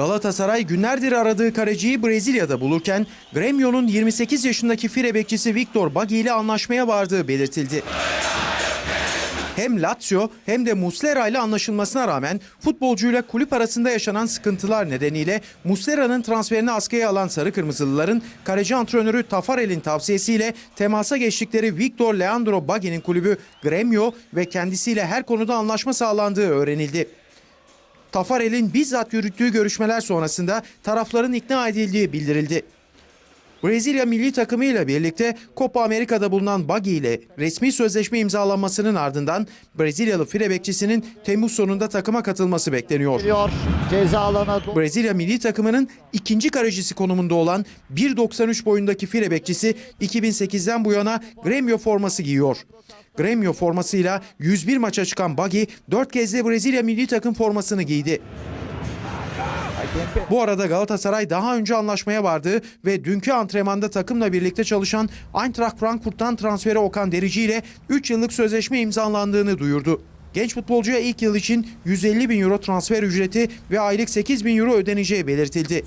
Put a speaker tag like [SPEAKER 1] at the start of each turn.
[SPEAKER 1] Galatasaray günlerdir aradığı kaleciyi Brezilya'da bulurken Gremio'nun 28 yaşındaki fire bekçisi Victor Baggi ile anlaşmaya vardığı belirtildi. Hem Lazio hem de Muslera ile anlaşılmasına rağmen futbolcuyla kulüp arasında yaşanan sıkıntılar nedeniyle Muslera'nın transferini askıya alan Sarı Kırmızılıların kaleci antrenörü Tafarel'in tavsiyesiyle temasa geçtikleri Victor Leandro Baggi'nin kulübü Gremio ve kendisiyle her konuda anlaşma sağlandığı öğrenildi. Tafarel'in bizzat yürüttüğü görüşmeler sonrasında tarafların ikna edildiği bildirildi. Brezilya milli takımıyla birlikte Copa Amerika'da bulunan Baggi ile resmi sözleşme imzalanmasının ardından Brezilyalı file bekçisinin Temmuz sonunda takıma katılması bekleniyor. Brezilya milli takımının ikinci kalecisi konumunda olan 1.93 boyundaki file bekçisi 2008'den bu yana Gremio forması giyiyor. Gremio formasıyla 101 maça çıkan Baggi 4 kez de Brezilya milli takım formasını giydi. Bu arada Galatasaray daha önce anlaşmaya vardı ve dünkü antrenmanda takımla birlikte çalışan Eintracht Frankfurt'tan transferi Okan Derici ile 3 yıllık sözleşme imzalandığını duyurdu. Genç futbolcuya ilk yıl için 150 bin euro transfer ücreti ve aylık 8 bin euro ödeneceği belirtildi.